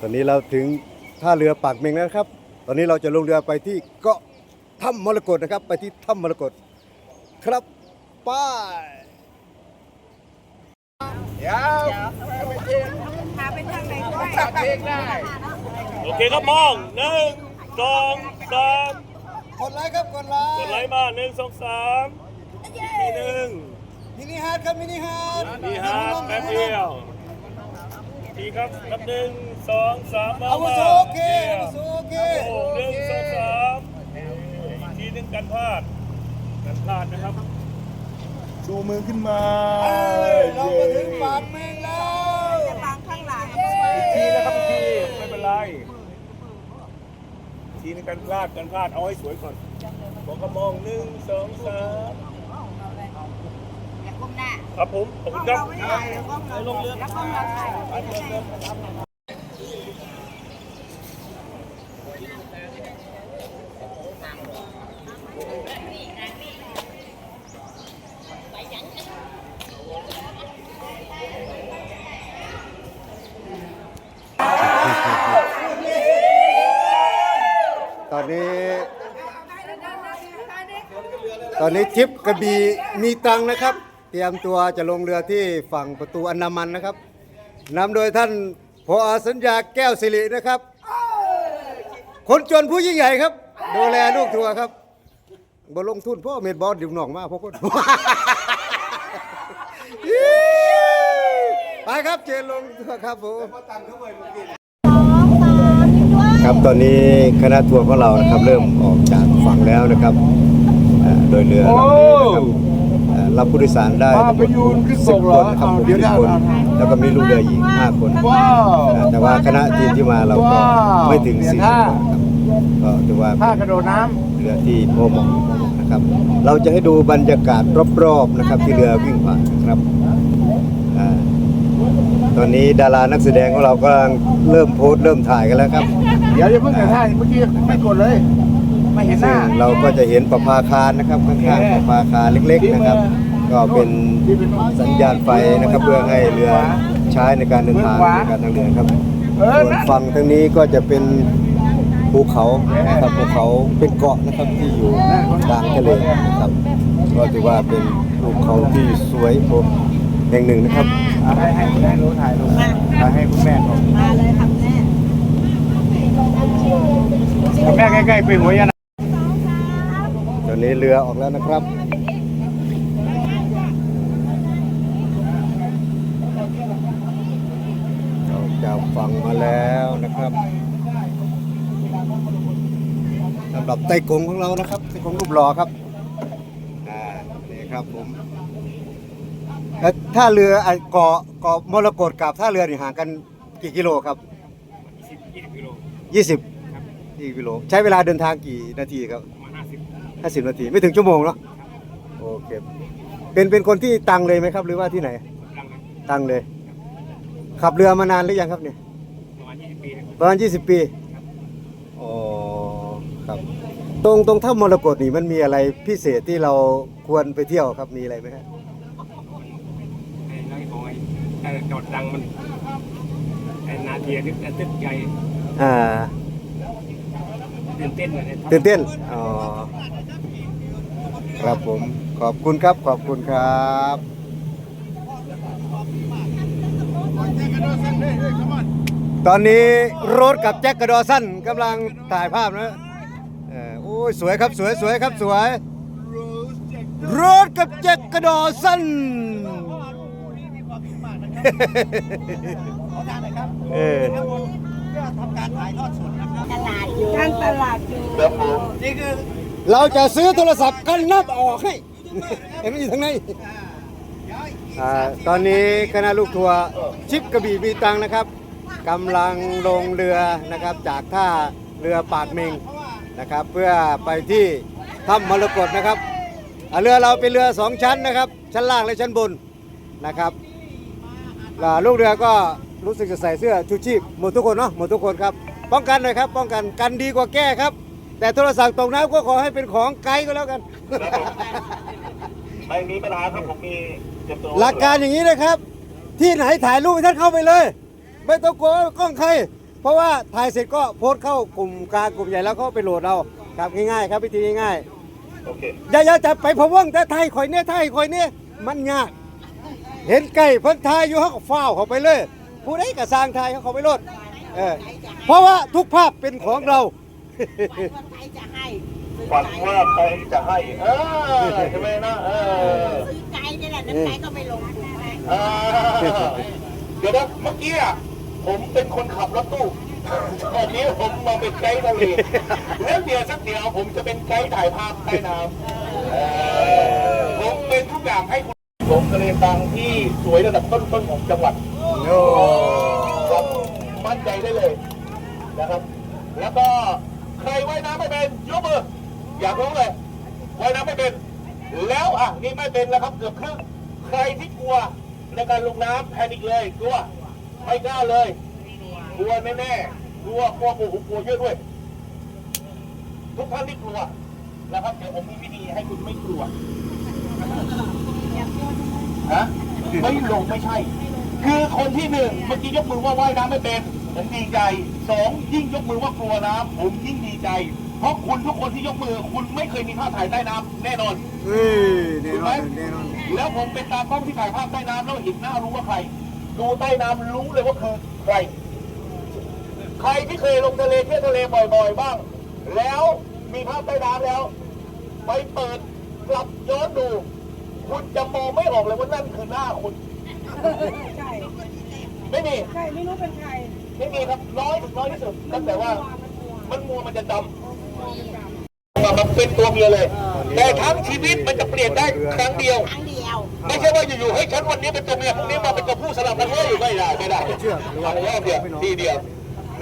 ตอนนี้เราถึงท่าเรือปากเมงแล้วนะครับ ตอนนี้เราจะลงเรือไปที่เกาะถ้ำมรกตนะครับ ไปที่ถ้ำมรกตครับไป้ายพาไปทางไหนด้วยโอเคครับมองหนึ่งสองสามกดไลค์ครับกดไลกดไลค์มาหนึ่งสองสามอีกทีหนึ่งมินิฮาร์ดครับมินิฮาร์ดนี่ฮะแป๊บเดียวทีครับนับหนึ่ง สองสามมาอาวุมาโสโอเคอาวุโสโอเคโอ้หนึ่งสองสามอีกทีหนึ่งกันพลาดกันพลาดนะครับชูมือขึ้นมาเอ้ยเรามาถึงปากเมงแล้วจะบางข้างหลังอีกทีนะครับอีกทีไม่เป็นไรอีกทีหนึงกันพลาดกันพลาดเอาให้สวยก่อนบอกกระมองหนึ่งสองสามอย่าก้มหน้าครับผมขอบกล้คุองณครับ เราไม่ถ่ายกล้องเราลงเรือแล้วกล้องเราถ่ายไม่ได้ ตอนนี้ ตอนนี้ท ริปกระบี่มีตังนะครับ เตรียมตัวจะลงเรือที่ฝั่งประตูอันดามันนะครับนำโดยท่านพอสัญญาแก้วสิรินะครับ คนจนผู้ยิ่งใหญ่ครับ ดูแลลูกทัวร์ครับบ่ลงทุนพ่อเม็ดบอสดิ่งหนองมากพ่อคนไปครับเจนลงทัวร์ครับผมครับตอนนี้คณะทัวร์ของเรานะครับ เริ่มออกจากฝั่งแล้วนะครับ โดยเรือลำนี้นะครับเอ่อรับผู้โดยสารได้อ้าวทั้งหมไปดยืนขึ้นสิส่บงเหครอนนะครับอ้าวเดี๋ยวสิบได้คนอ่านแล้วก็มีลูกเรือหญิงห้าคนว้าวเอ่อแต่ว่าคณะทีมที่มาเราก็ว้าวไม่ถึงเปลี่ยนสี่ท่าคนครับก็ถือว่าท่ากระโดดน้เรือที่โพเหมองนะครับ เราจะให้ดูบรรยากาศรอบๆนะครับที่เรือวิ่งผ่านนะครับอ่าตอนนี้ดารานักแสดงของเรากำลังเริ่มโพสต์เริ่มถ่ายกันแล้วครับำเดี๋ยวอย่าเพิ่งแต่ท่าเมื่อกี้ไม่กดเลย ไม่เห็นหซึ่น้างเราก็จะเห็นประภาคารนะครับข้างๆประภาคารเล็กๆนะครับ ก็เป็นสัญญาณไฟนะครับ เพื่อให้เรือใช้ในการเดินทางในการทางเรือครับเออส่วนนั่นฝั่งทางนี้ก็จะเป็นภูเขานะครับภูเขาเป็นเกาะนะครับที่อยู่กลางทะเลนะครับก็ถือว่าเป็นภูเขาที่สวยแห่งหนึ่งนะครับอะให้ให้คุณแม่รู้ถ่ายรูปถ่ายให้คุณแม่เขามาเลยครับแม่คุณแม่ใกล้ๆไปหัวยานาต อนนี้เรือออกแล้วนะครับออกจากฝั่งมาแล้วนะครับสำหรับไต้กงของเรานะครับไต้กงรูปหล่อครับอ่านี่ครับผมแล้วท่าเรือไอ้เกาะเกาะมรกตกับท่าเรือนี่ห่างกันกี่กิโลครับสิบยี่สิบกิโล20กี่กิโล ใช้เวลาเดินทางกี่นาทีครับประมาณ ห้าสิบห้าสิบนาทีไม่ถึงชั่วโมงเนาะโอเคเป็นเป็นคนที่ตังเลยไหมครับ หรือว่าที่ไหนลังเลยตังเลย ขับเรือมานานหรือยังครับเนี่ยประมาณยี่สิบปีนะครับประมาณยี่สิบปีอ๋อครับตรงตรงถ้ำมรกตนี่มันมีอะไรพิเศษที่เราควรไปเที่ยวครับมีอะไรไหมครับไอ้ไอ้ของไอ้ไอ้จอดดังมันไอ้นาเทียนี่ไอ้ตึกใหญ่อ่าตื่นเต้นเลยเนี่ยตื่นเต้นอ๋อ ครับผมขอบคุณครับขอบคุณครับตอนนี้โรถกับแจ็คกระดอสั้นกำลังถ่ายภาพนะเออโอ้ยสวยครับสวยสวยครับสวยโรถกับแจ็คกระดอสั้นเออตลาดอยู่ท่านตลาดอยู่ เราจะซื้อโทรศัพท์กันนับออกให้เห็นไหมอยู่ทางในอ่าตอนนี้คณะลูกทัวร์ชิปกระบี่บีตังนะครับกำลังลงเรือนะครับจากท่าเรือปากเมงนะครับ เพื่อไปที่ถ้ำมรกตนะครับเรือเราเป็นเรือสองชั้นนะครับ ชั้นล่างและชั้นบนนะครับลูกเรือก็รู้สึกจะใส่เสื้อชูชีพหมดทุกคนเนาะหมดทุกคนครับ ป้องกันหน่อยครับ ป้องกันกันดีกว่าแก้ครับ แต่โทรศัพท์ตกน้ำก็ขอให้เป็นของไกลก็แล้วกัน ไม่มีปัญหาครับผมมีเตรียมตัวหลักการอย่างนี้นะครับ ที่ไหนถ่ายรูปให้ท่านเข้าไปเลย ไม่ต้องกลัวว่ากล้องใคร เพราะว่าถ่ายเสร็จก็โพสต์เข้ากลุ่มกลางกลุ่มใหญ่แล้วก็ไปโหลดเอาครับง่ายๆครับวิธีง่ายๆโอเคอย่าอย่าจะไปพะวงแต่ไทยข่อยเนี่ยไทยข่อยเนี่ยมันยากเห็นไก่เพิ่นทายอยู่เขาก็ฟ้าวเข้าไปเลย ผู้ใดก็สร้างทายเขาเข้าไปโลดเออเพราะว่าทุกภาพเป็นของเรา ใครจะให้ฝันว่าใครจะให้ เออใช่ไหมนะเออซื้อไก่นี่แหละน้ำไก่ก็ไปลงทุนให้เออเดี๋ยวนะเมื่อกี้อะผมเป็นคนขับรถตู้ตอนนี้ผมมาเป็นไกด์ทะเลแล้วเดี๋ยวสักเดี๋ยวผมจะเป็นไกด์ถ่ายภาพใต้น้ำเออผมเป็นทุกอย่างให้คุณผมทะเลตังที่สวยระดับต้นๆของจังหวัดโอ้ครับมั่นใจได้เลยนะครับ แล้วก็ ใครว่ายน้ำไม่เป็นยกมืออยากรู้เลยว่ายน้ำไม่เป็น แล้วอะนี่ไม่เป็นแล้วครับเกือบครึ่งใครที่กลัวในการลงน้ำแพนิคเลยกลัวไม่กล้าเลยกลัวแน่ๆกลัวกลัวกลัวกลัวเยอะด้วย ทุกท่านที่กลัวนะครับเดี๋ยวผมมีวิธีให้คุณไม่กลัวฮะไม่ลงไม่ใช่ คือคนที่หนึ่งเมื่อกี้ยกมือว่าว่ายน้ำไม่เป็น ผมดีใจสองยิ่งยกมือว่ากลัวน้ำผมยิ่งดีใจ เพราะคุณทุกคนที่ยกมือ คุณไม่เคยมีภาพถ่ายใต้น้ำแน่นอน เฮ้ยแน่นอนแน่นอนแล้วผมเป็นตากล้องที่ถ่ายภาพใต้น้ำแล้วเห็นหน้ารู้ว่าใคร ดูใต้น้ำรู้เลยว่าคือใคร ใครที่เคยลงทะเลเที่ยวทะเลบ่อยๆบ้าง แล้วมีภาพใต้น้ำแล้ว ไปเปิดกลับย้อนดู คุณจะมองไม่ออกเลยว่านั่นคือหน้าคุณ ใช่ ไม่มี ใช่ ไม่รู้เป็นใคร ไม่มีครับน้อยถึงน้อยที่สุดตั้งแต่ว่ามันมัวมันจะจำมันเป็นตัวเมียเลย แต่ทั้งชีวิตมันจะเปลี่ยนได้ครั้งเดียว ครั้งเดียว ไม่ใช่ว่าอยู่ๆให้ฉันวันนี้เป็นตัวเมียพรุ่งนี้มาเป็นตัวผู้สลับกันเลยไม่ได้ไม่ได้เชื่อหรือว่าทำรอบเดียวทีเดียว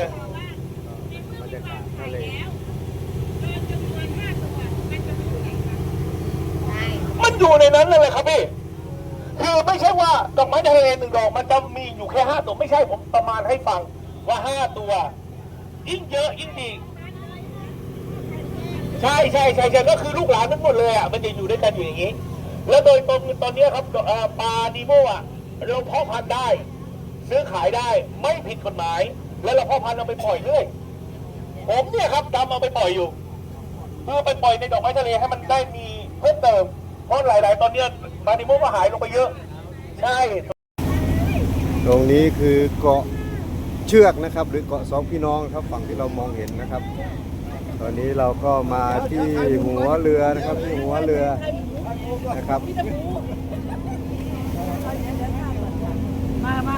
นะบรรยากาศทะเลใช่มันอยู่ในนั้นนั่นแหละครับพี่คือไม่ใช่ว่าดอกไม้ทะเลหนึ่งดอกมันจะมีอยู่แค่ห้าตัวไม่ใช่ผมประมาณให้ฟัง ว่าห้าตัว ยิ่งเยอะยิ่งดีใช่ใช่ใช่ใช่ก็คือลูกหลานทั้งหมดเลยอะมันจะอยู่ด้วยกันอยู่อย่างนี้ แล้วโดยตรงตอนนี้ครับปลาดีโมอะเราเพาะพันธุ์ได้ ซื้อขายได้ไม่ผิดกฎหมาย แล้วเราเพาะพันธุ์เอาไปปล่อยเรื่อยผมเนี่ยครับจำเอาไปปล่อยอยู่เพื่อไปปล่อยในดอกไม้ทะเลให้มันได้มีเพิ่มเติมเพราะหลาย ๆ ตอนเนี้ยปลาดีโมก็หายลงไปเยอะ ใช่ ตรงนี้คือเกาะ เชือกนะครับ หรือเกาะสองพี่น้องครับฝั่งที่เรามองเห็นนะครับ ตอนนี้เราก็มาที่หัวเรือนะครับที่หัวเรือนะครับ มามา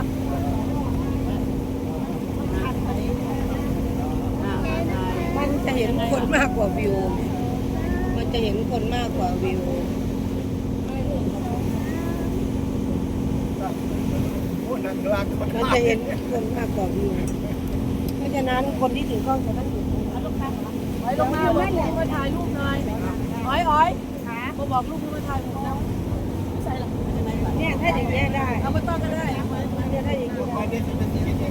มันจะเห็นคนมากกว่าวิว มันจะเห็นคนมากกว่าวิว นั่งลากมันจะเห็นคนมากกว่าวิวเพราะฉะนั้นคนที่ถือกล้องจะต้องอยู่ตรงนี้ลงมาลงมาลูกมาถ่ายรูปหน่อยอ้อยอ้อยมาบอกลูกมาถ่ายรูปแล้วใส่หลังเนี่ยถ้าอย่างนี้ได้ เอามาต้อนก็ได้เนี่ยถ้าอย่างนี้ได้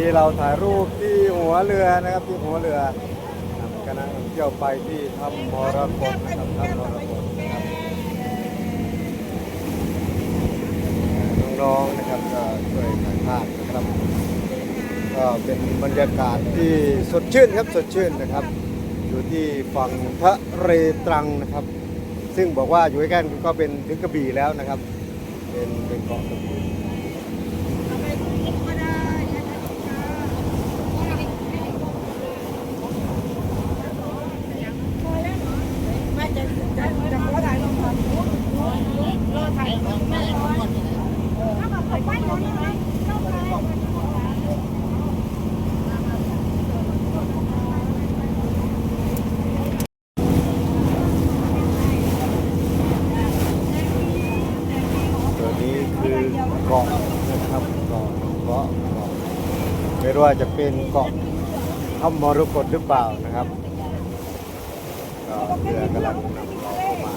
นี้เราถ่ายรูปที่หัวเรือนะครับที่หัวเรือครับกำลังเที่ยวไปที่ถ้ำมรกตนะครับถ้ำมรกตนะครับน้องๆนะครับก็ช่วยถ่ายภาพนะครับก็เป็นบรรยากาศที่สดชื่นครับสดชื่นนะครับ อยู่ที่ฝั่งทะเลตรังนะครับ ซึ่งบอกว่าอยู่ใกล้ๆก็เป็นถึงกระบี่แล้วนะครับ เป็นเป็นเกาะกระบี่ ไม่จะจะจะขอถ่ายรูปก่อนรอถ่ายรูปแม่ก่อนถ้าแบบไปไปก่อนนะเข้าไป ตัวนี้คือเกาะนะครับเกาะเกาะเกาะไม่รู้ ว่าจะเป็นเกาะถ้ำมรกตหรือเปล่านะครับก็เรือกำลังนำเราเข้ามา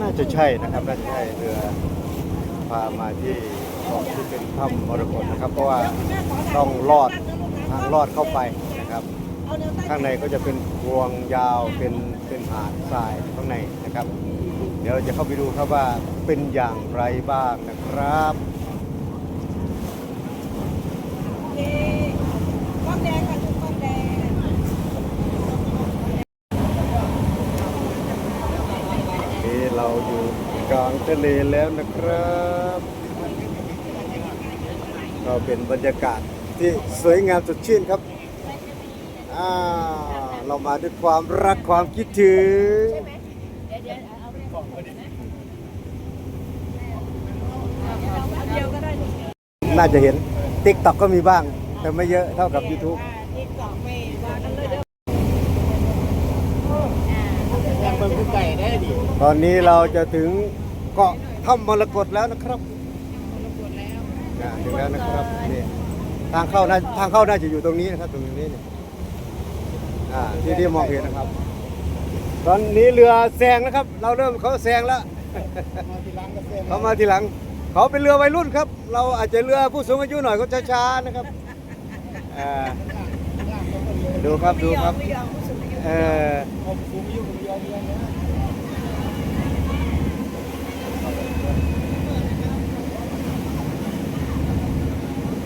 น่าจะใช่นะครับน่าจะใช่เรือพามาที่เกาะที่เป็นถ้ำมรกตนะครับ เพราะว่าต้องลอดทางลอดเข้าไปนะครับ ข้างในก็จะเป็นพวงยาวเป็นเป็นหาดทรายข้างในนะครับ เดี๋ยวเราจะเข้าไปดูครับว่าเป็นอย่างไรบ้างนะครับ เย้ก้อ นี่เราอยู่กลางทะเลแล้วนะครับ ก็เป็นบรรยากาศที่สวยงามสดชื่นครับอ่าเรามาด้วยความรักความคิดถึงน่าจะเห็น ติ๊กต็อกก็มีบ้าง แต่ไม่เยอะเท่ากับ YouTube ที่สองไม่ว่ากันเลยเด้อยังเป็นผู้ไก่ได้ดิตอนนี้เราจะถึงเกาะถ้ำมรกตแล้วนะครับอ่าถึงแล้วนะครับนี่ทางเข้าน่าทางเข้าน่าจะอยู่ตรงนี้นะครับตรงนี้เนี่ยอ่าที่ที่มองเห็นนะครับ ตอนนี้เรือแซงนะครับ เราเริ่มเขาแซงแล้วเขามาทีหลัง เขาเป็นเรือวัยรุ่นครับ เราอาจจะเรือผู้สูงอายุหน่อยก็ช้าๆนะครับอ่าดูครับดูครับไม่ยอมรู้สึกไม่ยอมเออ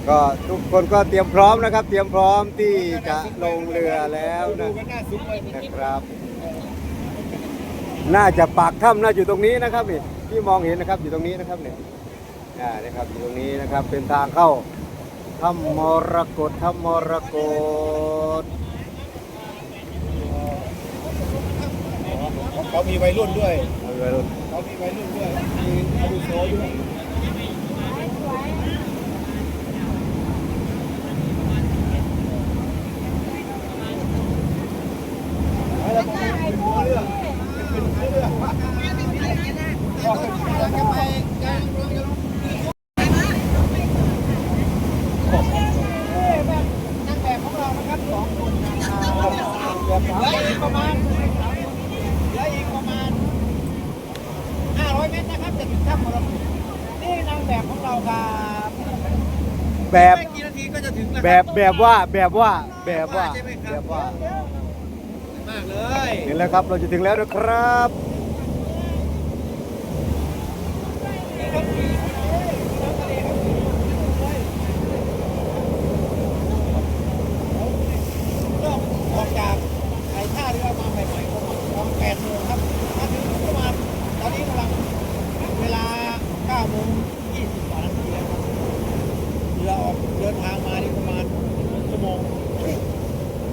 ก็ทุกคนก็เตรียมพร้อมนะครับ เตรียมพร้อมที่จะลงเรือแล้วนะนะครับ น่าจะปากถ้ำน่าอยู่ตรงนี้นะครับนี่ที่มองเห็นนะครับอยู่ตรงนี้นะครับเนี่ย อ่านะครับอยู่ตรงนี้นะครับเป็นทางเข้าถ้ำมรกตถ้ำมรกตเขามีวัยรุ่นด้วยเอาเลยลูกเขามีวัยรุ่นด้วยมีอาวุโสด้วยเหลืออีก ประมาณเหลืออีกประมาณ 500 เมตรนะครับจะถึงถ้ำมรกตนี่นางแบบของเราครับแบบไม่กี่นาทีก็จะถึงแล้วแบบแบบว่าแบบว่าแบบว่าแบบว่า มากเลย เห็นแล้วครับเราจะถึงแล้วนะครับ ก็ออกจากไอ้ท่าเรือมาใหม่ๆประมาณประมาณ 8โมงครับมาถึงประมาณตอนนี้กำลังเวลา9โมง20กว่านาทีแล้วครับเรือออกเดินทางมานี่ประมาณชั่วโมงครึ่ง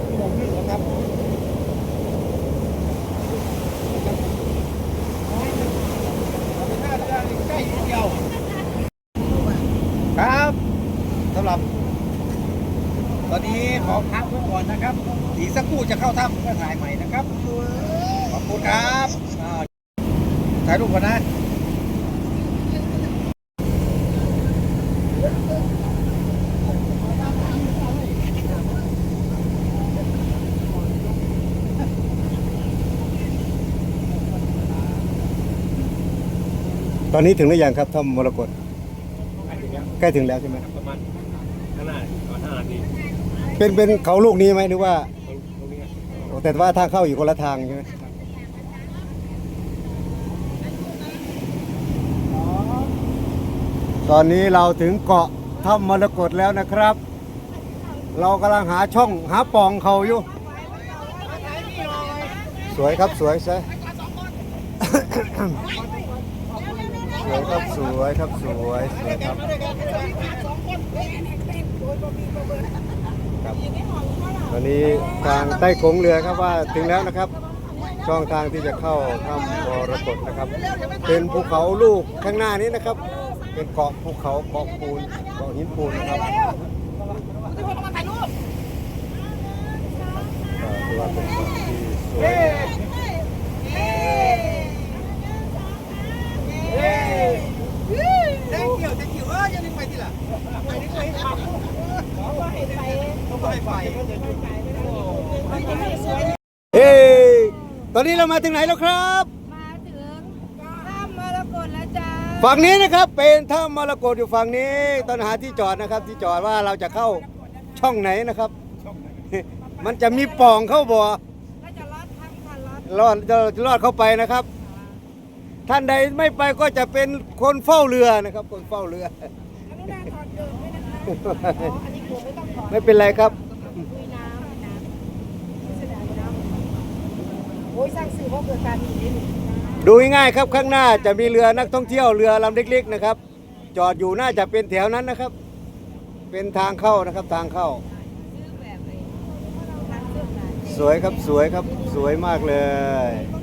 ชั่วโมงครึ่งแล้วครับใกล้เดียวครับสำหรับ ตอนนี้ขอพักไว้ก่อนนะครับอีกสักครู่จะเข้าถ้ำเพื่อถ่ายใหม่นะครับ ขอบคุณครับอ่าถ่ายรูปก่อนนะตอนนี้ถึงหรือยังครับถ้ำมรกตใกล้ถึงแล้วใช่ไหมประมาณข้างหน้าก่อนห้านาทีเป็นเป็นเขาลูกนี้ไหมหรือว่าตรงตรงนี้โอ้แต่ว่าทางเข้าอยู่คนละทางใช่ไหม ตอนนี้เราถึงเกาะถ้ำมรกตแล้วนะครับ เรากำลังหาช่องหาป่องเขาอยู่ สวยครับสวยใช่สวยครับสวยครับสวยสวยครับครับตอนนี้ทางใต้โขงเรือครับว่าถึงแล้วนะครับ ช่องทางที่จะเข้าถ้ำมรกตนะครับ เป็นภูเขาลูกข้างหน้านี้นะครับ เป็นเกาะภูเขาเกาะปูนเกาะหินปูนนะครับถือว่าเป็นเกาะที่สวยแจ้งเย้เกี่ยวเออยังไม่ไปที่ละไปนี่ไปต้องไปไปเฮ้ยตอนนี้เรามาถึงไหนแล้วครับ มาถึงถ้ ฝั่งนี้นะครับเป็นถ้ำมรกตอยู่ฝั่งนี้ตอนหาที่จอดนะครับ ที่จอดว่าเราจะเข้าช่องไหนนะครับ มันจะมีปล่องเข้าบ่อก็จะลอดทางค่ะลอดรอดจะรอดเข้าไปนะครับ ท่านใดไม่ไปก็จะเป็นคนเฝ้าเรือนะครับ คนเฝ้าเรืออันนี้นาถอดเดิมด้วยนะคะอ๋ออันนี้คือไม่ต้องถอดไม่เป็นไรครับคุยน้ำน้ำแสดงน้ำโอ้ยสร้างสื่อเพราะเกิดการหนีได้หนึ่ง ดูง่ายๆครับข้างหน้าจะมีเรือนักท่องเที่ยวเรือลำเล็กๆนะครับ จอดอยู่น่าจะเป็นแถวนั้นนะครับ เป็นทางเข้านะครับทางเข้า สวยครับสวยครับสวยมากเลย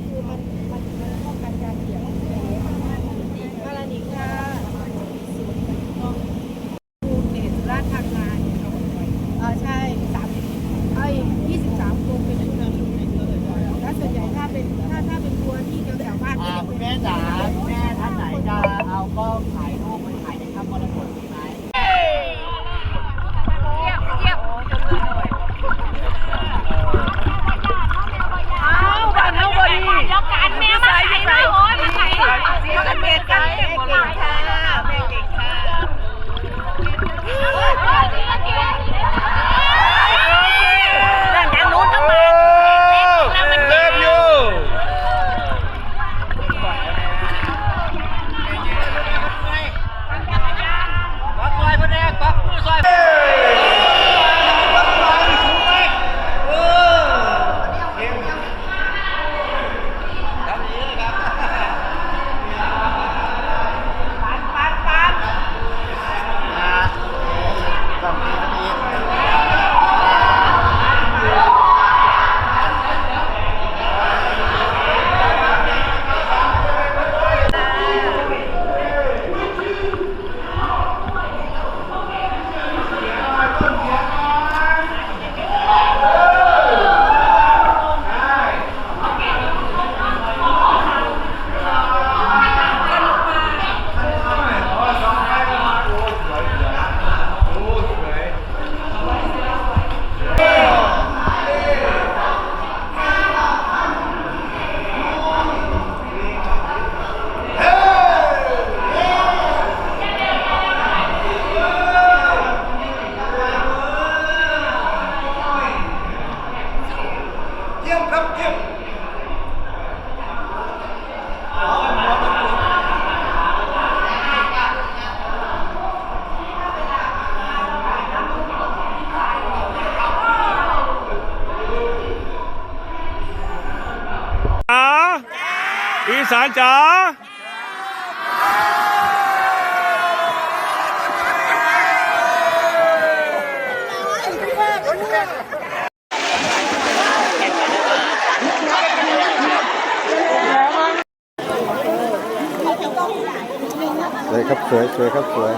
เลยครับสวยสวยครับสวย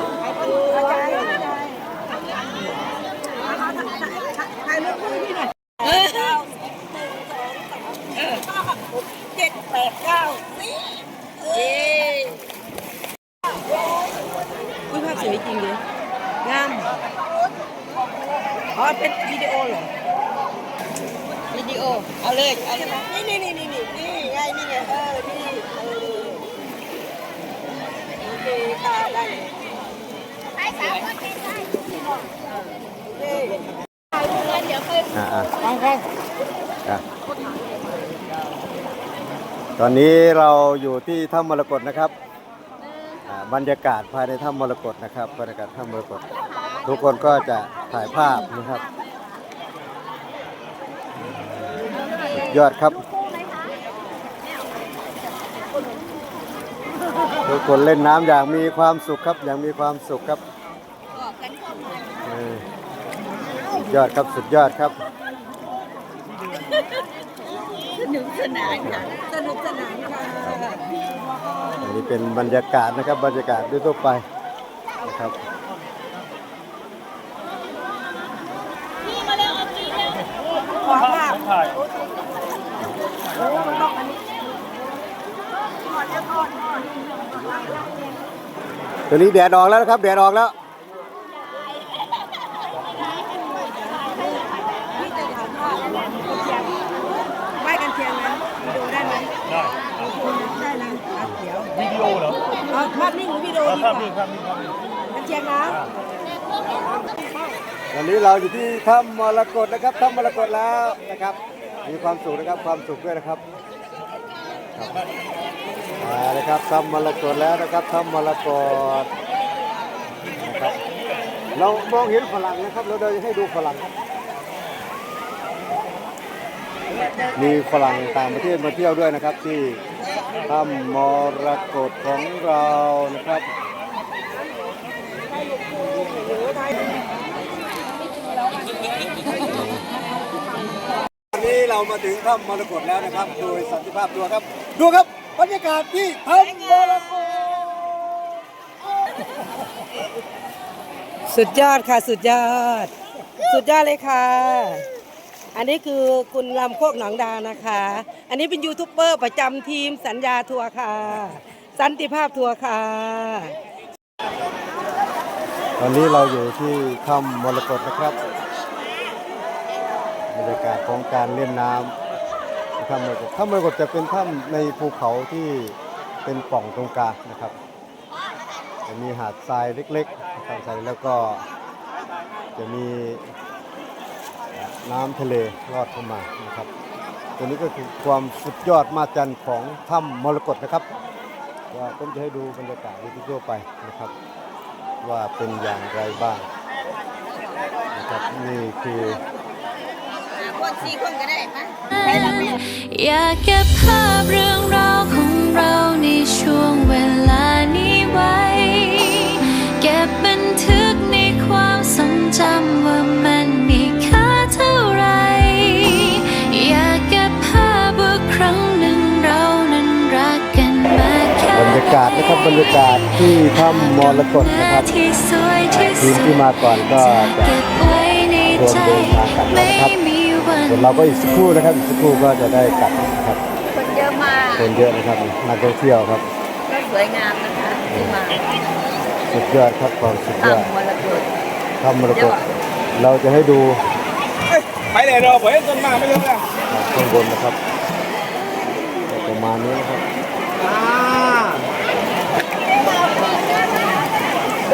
รูปคู่พี่หน่อยเจ็ดแปดเก้าสิเย้นี่ภาพสวยจริงเลยงามอ๋อเป็นวิดีโอเหรอวิดีโอเอาเลยเอาเลยนี่นี่นี่นี่นี่นี่ไงนี่ไงเออนี่เออโอเคค่ะได้เลยโอเค อ่าอ่าอะ ตอนนี้เราอยู่ที่ถ้ำมรกตนะครับอ่าบรรยากาศภายในถ้ำมรกตนะครับบรรยากาศถ้ำมรกตทุกคนก็จะถ่ายภาพนะครับสุดยอดครับ ทุกคนเล่นน้ำอย่างมีความสุขครับ อย่างมีความสุขครับเออสุดยอดครับสุดยอดครับ สนุกสนานค่ะสนุกสนานค่ะอันนี้เป็นบรรยากาศนะครับบรรยากาศด้วยทั่วไปนะครับขอภาพโอ้มันต้องอันนี้ตัวนี้แดดออกแล้วนะครับแดดออกแล้ว พี่จะถามว่ากันเชียง ไหว้กันเชียงนะดูได้ไหมได้ได้นะอะเดี๋ยววิดีโอเหรอไเอาภาพนิ่งหรือวิดีโอดีกว่ากันเชียงนะวันนี้เราอยู่ที่ถ้ำมรกตนะครับถ้ำมรกตแล้วนะครับ มีความสุขนะครับความสุขด้วยนะครับครับมาเลยครับถ้ำมรกตแล้วนะครับถ้ำมรกตนะครับเรามองเห็นฝรั่งนะครับ เราเดินให้ดูฝรั่งครับมีฝรั่งต่างประเทศมาเที่ยวด้วยนะครับที่ ถ้ำมรกตของเรานะครับวันนี้เรามาถึงถ้ำมรกตแล้วนะครับ โดยสันติภาพตัวครับ ดูครับบรรยากาศที่ถ้ำมรกตสุดยอดค่ะ สุดยอด สุดยอดเลยค่ะ อันนี้คือคุณลำโคกหนองดานะคะ อันนี้เป็นยูทูบเบอร์ประจำทีมสัญญาทัวร์ค่ะ สันติภาพทัวร์ค่ะ ตอนนี้เราอยู่ที่ถ้ำมรกตนะครับบรรยากาศของการเล่นน้ำถ้ำมรกตถ้ำมรกตจะเป็นถ้ำในภูเขาที่เป็นป่องตรงกลางนะครับจะมีหาดทรายเล็กๆทรายแล้วก็จะมี น้ำทะเลลอดเข้ามานะครับ ตัวนี้ก็คือความสุดยอดมาจันของถ้ำมรกตนะครับ ว่าผมจะให้ดูบรรยากาศทั่วๆไปนะครับ ว่าเป็นอย่างไรบ้างนะครับนี่คืออยากเก็บภาพเรื่องราวของเราในช่วงเวลานี้ไว้ เก็บบันทึกในความทรงจำว่ามันากาศนะครับบรรยากาศที่ถ้ำมรกตนะครับที่สวยที่ทีมสุที่ดมาก่อนก็จะเก็บไว้ในใจรวมเดินทางกลับแล้วไม่นะครับมีวันส่วนเราก็อีกสักครู่นะครับอีกสักครู่ก็จะได้กลับนะครับคนเยอะมากคนเยอะนะครับนักท่องเที่ยวครับก็สวยงามนะคะที่มาสุดยอดครับความสุดยอดทำมรกตถ้ำมรกตเราจะให้ดูไปเลยเราไปต้นมาไม่เยอะแล้วข้างบนนะครับประมาณนี้นะครับ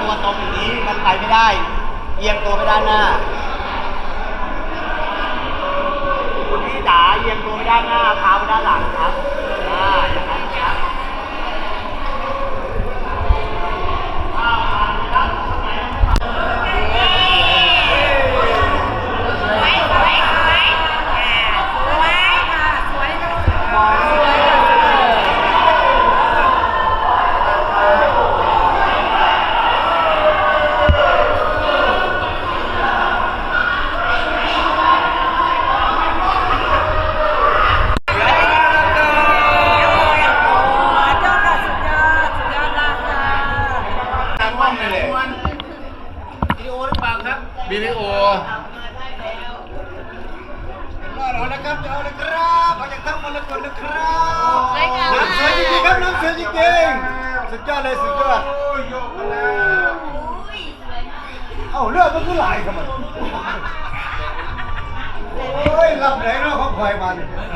ตัวตรงอย่างนี้มันไปไม่ได้ เอียงตัวไปด้านหน้า คุณพี่ จ๋าเอียงตัวไปด้านหน้าเท้าไปด้านหลังครับอ่าอย่างนั้นครับ วิดีโอ เอาละครับเอาละครับเอาจากถ้ำ มรกตนะครับสวยงามน้ำสวยจริงๆครับน้ำสวยจริงๆสุดยอดเลยสุดยอด โอ้ยโยกมาแล้วอุ้ยสวยมากเอ้าเลือดมันก็ไหลครับมันโอ้ยลำไหนเนาะของคอยมัน เ